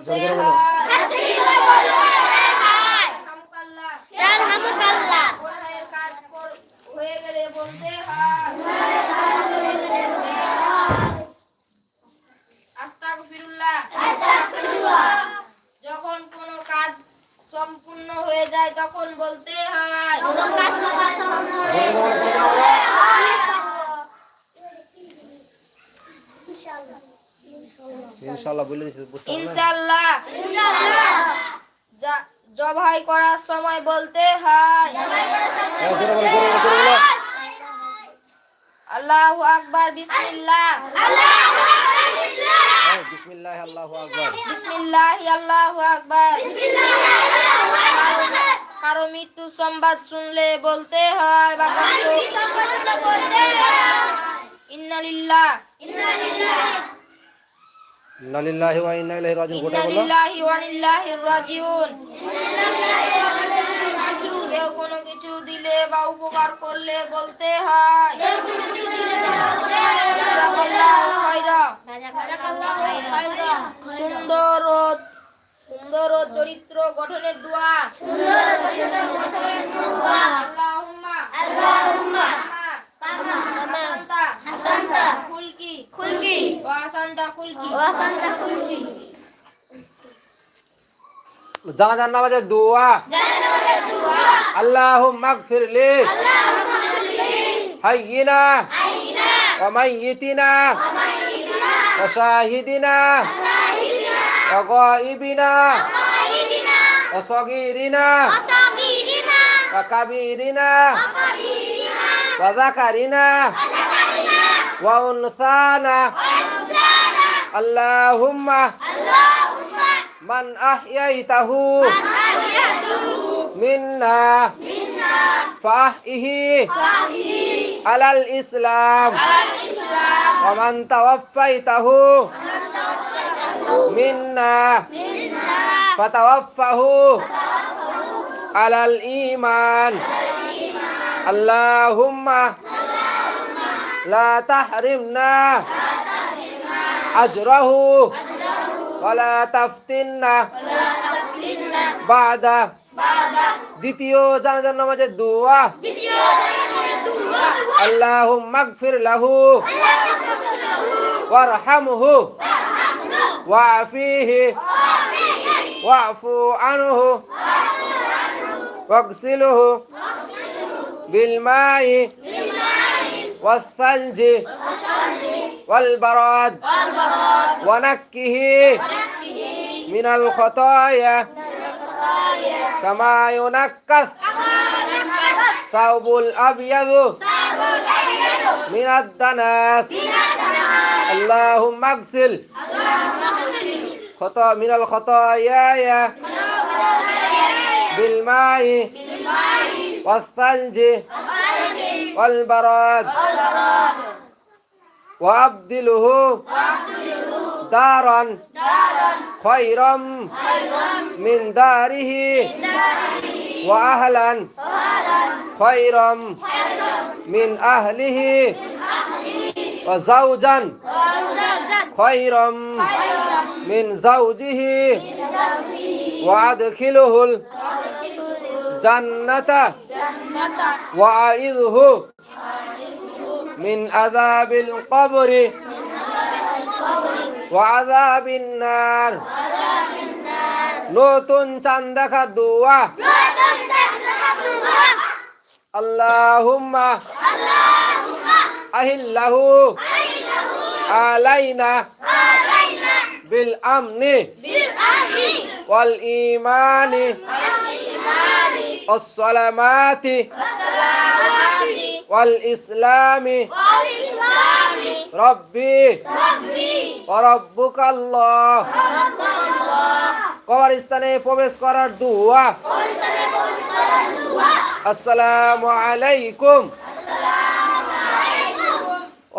উত্তরে বলতে হয় আলহামদুলিল্লাহ কোরআনের কাজ কর- হয়ে গেলে বলতে হয় আস্তাগফিরুল্লাহ যখন কোনো কাজ সম্পূর্ণ হয়ে যায় তখন বলতে হয় ইনশাআল্লাহ বলে দিচ্ছি বুঝতে ইনশাআল্লাহ। জবাই করার সময় বলতে হয়। হ্যাঁ। আল্লাহু আকবার বিসমিল্লাহ। হ্যাঁ, বিসমিল্লাহ আল্লাহু আকবার। বিসমিল্লাহ আল্লাহু আকবার। কারো- কারও মৃত্যু সংবাদ শুনলে বলতে হয়। বা কষ্ট ইন্নালিল্লাহ। ইন্না লিল্লাহি ওয়া ইন্না ইলাইহি রাজিউন। গোটা বলো? ইন্নালিল্লাহি ওয়া রাজিউন। কেউ কোনো কিছু দিলে বা উপকার করলে বলতে হয়। সুন্দর ও সুন্দর ও চরিত্র গঠনের দোয়া। আল্লাহুম্মা। হাসান্তা। জানাজার নামাজের দোয়া। আল্লাহুম্মা গফিরলি হাইয়িনা। ওয়া মাইয়িতিনা। ওয়া শাহিদিনা। ওয়া গায়িবিনা। ওয়া اللهم اللهم من أحييته من أحييته منا منا فأحيه فأحيه على الإسلام على الإسلام ومن توفيته ومن توفيته منا منا فتوفه على الإيمان اللهم لا تحرمنا أجره ولا تفتنا بعد দ্বিতীয় জানাজার নামাজের দোয়া اللهم اغفر له وارحمه وعافيه واعفو عنه واغسله بالماء والثلج والبراد. ونكه. من الخطايا كما ينكث. ثوب الأبيض. من الدنس اللهم اغسل. خطا من الخطايا بالماء. والثلج. والبراد. وأبدله دارا خيرا من داره وأهلا خيرا من أهله وزوجا خيرا من زوجه وأدخله الجنة وأعذه من عذاب القبر وعذاب النار নতুন চাঁদ দেখার দোয়া আল্লাহুম্মা আহিল্লাহু আলাইনা বিল আমনি ওয়াল ইমানি والسلامات والإسلام ربي وربك الله কবরস্থানে প্রবেশ করার দোয়া আসসালামু আলাইকুম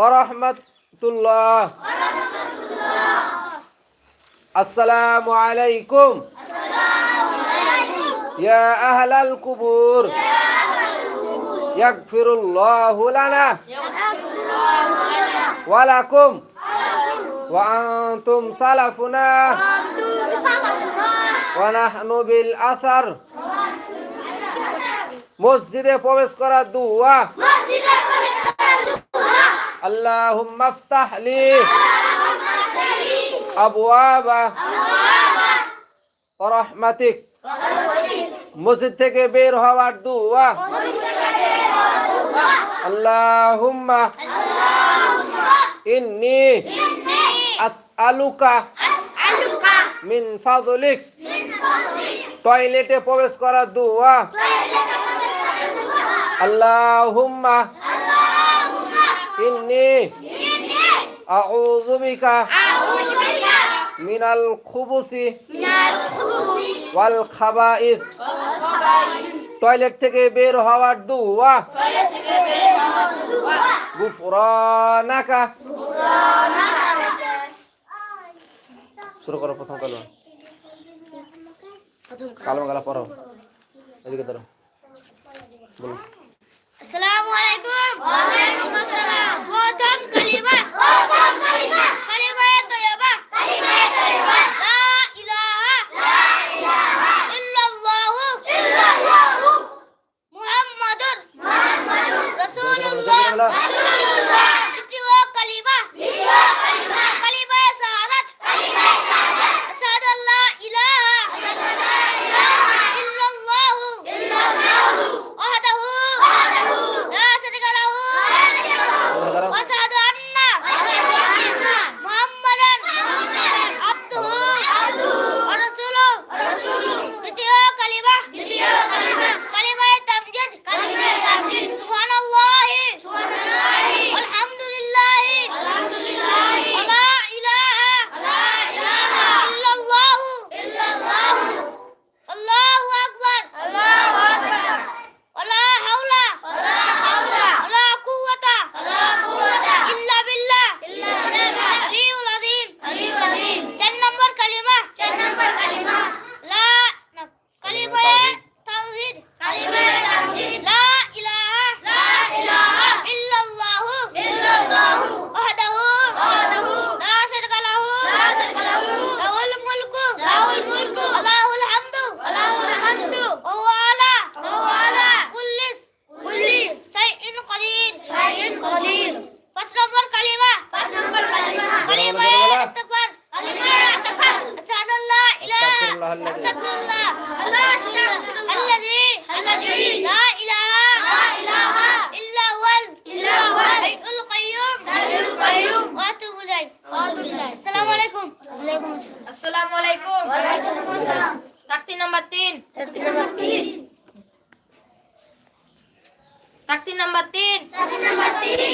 ওরহমতুল্লাহ আসসালামু আলাইকুম يا أهل القبور يغفر الله لنا ولكم وأنتم سلفنا ونحن بالأثر মসজিদে প্রবেশ করার দোয়া আল্লাহুম্মা আফতাহ লি আবওয়াবা রাহমাতিক মসজিদ থেকে বের হওয়ার দোয়া আল্লাহুম্মা। ইন্নি আসআলুকা মিন ফাজলিক টয়লেটে প্রবেশ করার দোয়া। আল্লাহুম্মা ইন্নি আউযু বিকা মিনাল খুবুসি ওয়াল খাবাইস। টয়লেট থেকে বের হওয়ার দোয়া। গুফরানাকা। শুরু করো প্রথম কালমা কালমা গালা পড়ো। এদিকে ধরো। বলো। আসসালামু আলাইকুম। ওয়া আলাইকুম আসসালাম। প্রথম কালিমা। প্রথম কালিমা। কালিমা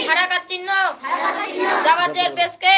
হারাকাত চিহ্ন। জাবাজের পেশকে।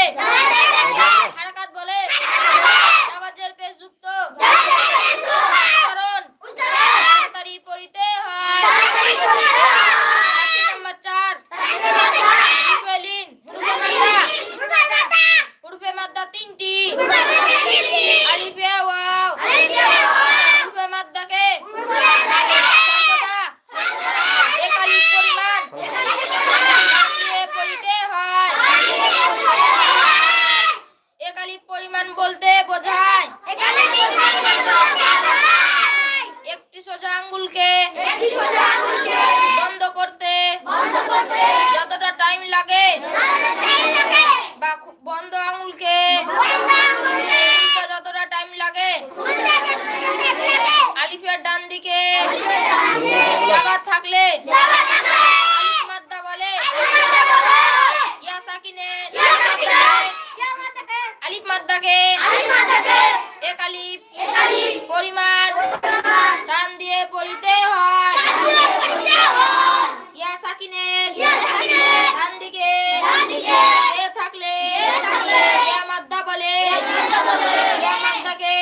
থাকলে আলিফ মাদ্দা বলে ইয়া সাকিনে আলিফ মাদ্দাকে এক আলিফ পরিমাণ ডান দিয়ে পড়িতে হয় ইয়া সাকিনের ডান দিকে এ থাকলে ইয়া মাদ্দা বলে ইয়া মাদ্দাকে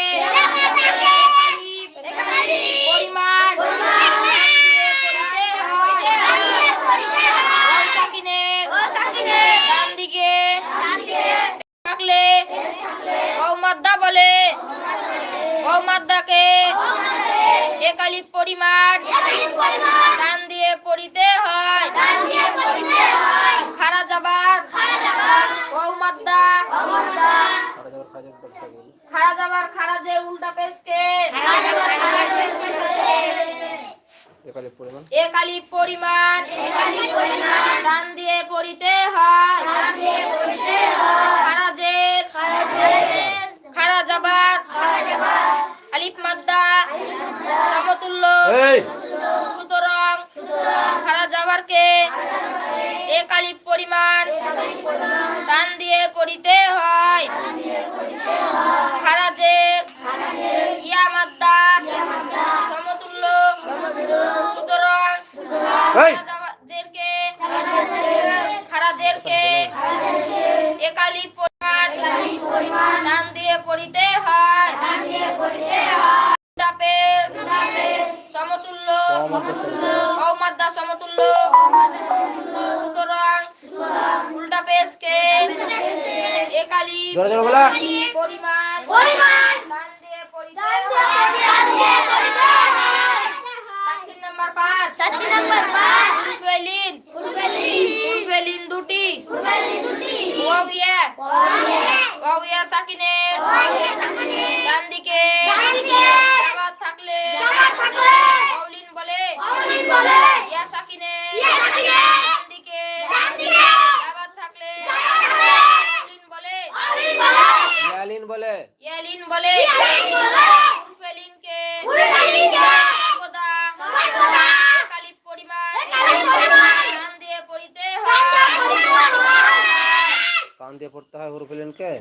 একালিপ পরিমাণ। টান দিয়ে পড়িতে হয়। খারা যাবার ওয়াও মাদ্দা খারা যাবার খারা যে উল্টা পেশকে। একালে পরিমাণ। পরিমাণ। টান দিয়ে পড়িতে হয়। খারাজের খারা যাবার আলিফ মাদ্দা সমতুল্য এই। সুতরাং খারা যাবারকে এক আলিফ পরিমাণ টান দিয়ে পড়িতে হয়। খারাজের ইয়া মাদ্দা পাঁচ উলফেলিন উলফেলিন দুটি ওয়াবিয়া ওয়াবিয়া সাকিনের ডান দিকে আবার থাকলে মাউলিন বলে ইয়া সাকিনের ডান দিকে আবার থাকলে মাউলিন বলে ইয়ালিন বলে ইয়ালিন বলে উলফেলিনকে সর্বদা হয় হুরুফিলিন কে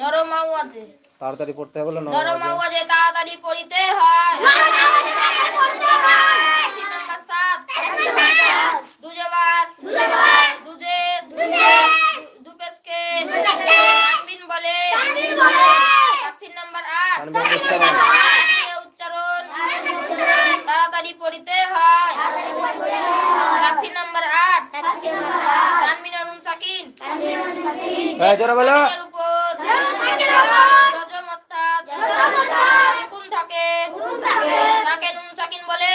নরম আওয়াজে। তাড়াতাড়ি পড়তে হবে বলে নরম নরম আওয়াজে। তাড়াতাড়ি পড়িতে হয়। নাম্বার সাত। দুজবার। দুজের। দুপেসকে তানবিন বলে তিন নাম্বার আট তানবিনের উচ্চারণ। তানবিনের উচ্চারণ তাড়াতাড়ি পড়িতে হয় তিন নাম্বার আট তানবিন নুন সাকিন এই জোরে বলো। তাকে নুন সাকিন বলে।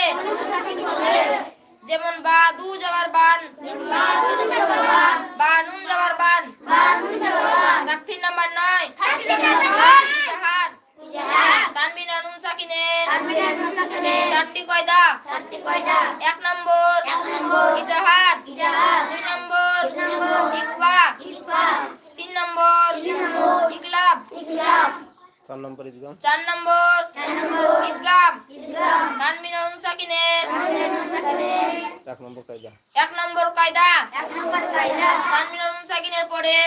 যেমন বা দু যাওয়ার বান। বা নুন যাওয়ার বান। তাকথির নাম্বার নয়। ইজাহার। তানবিন নুন সাকিনের চারটি কয়দা। এক নম্বর। ইজাহার। দুই নম্বর। নম্বর। ইকলাব চার নম্বর ইদগাম চার নম্বর। ঈদগাম তানবিন আর সাকিনের এক নম্বর কায়দা। এক নম্বর কায়দা। তানবিন আর নুন সাকিনের পরে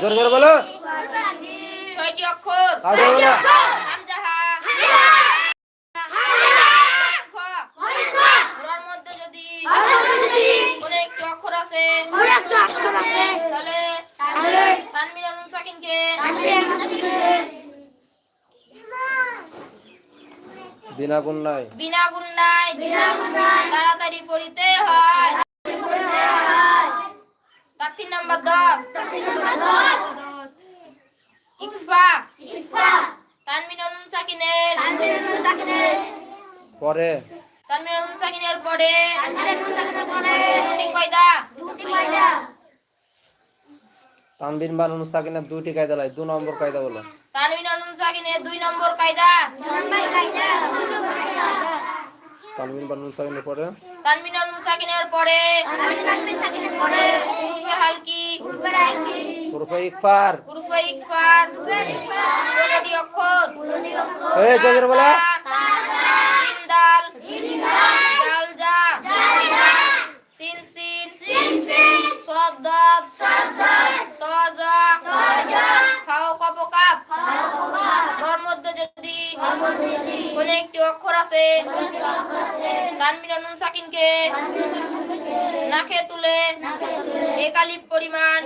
জোরে জোরে বলো। ছয়টি অক্ষর। হামজাহা। মধ্যে যদি কোনো একটি অক্ষর আছে। তাহলে তানবিন আর নুন সাকিনকে। বিনা গুণ নাই বিনা গুন্নায় তাড়াতাড়ি পড়িতে হয়। তার নাম্বার দশ। ইকফা তানবিন আর নুন সাকিনের। পরে। তানবিন আর নুন সাকিনের পরে দুটি কয়দা? তানবিন বা নুন সাকিনের দুইটি কায়দা লাই দু নম্বর কায়দা বলো। তানবিন আর নুন সাকিনের দুই নম্বর কায়দা? তানবিন বা নুন সাকিনের পরে। তানবিন আর নুন সাকিনের পরে উরুফে হালকি হুরুফে ইকফার। উরুফে ইকফার পনেরোটি অক্ষর এই জোরে বলো। সিন দাল জাল জা সিন সিন সদ দাদ ত জা ফাও কপ কাপ ওর মধ্যে যদি কোন একটি অক্ষর আছে তানবিন নুন সাকিনকে নাকে তুলে একালিপ পরিমাণ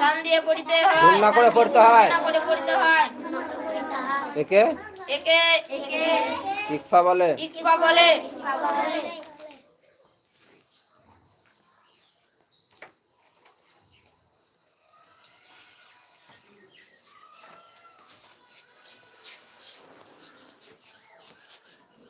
টান দিয়ে পড়িতে হয় না করে পড়তে হয়। না করে পড়িতে হয়। একে একে ইকফা বলে। ইকফা বলে।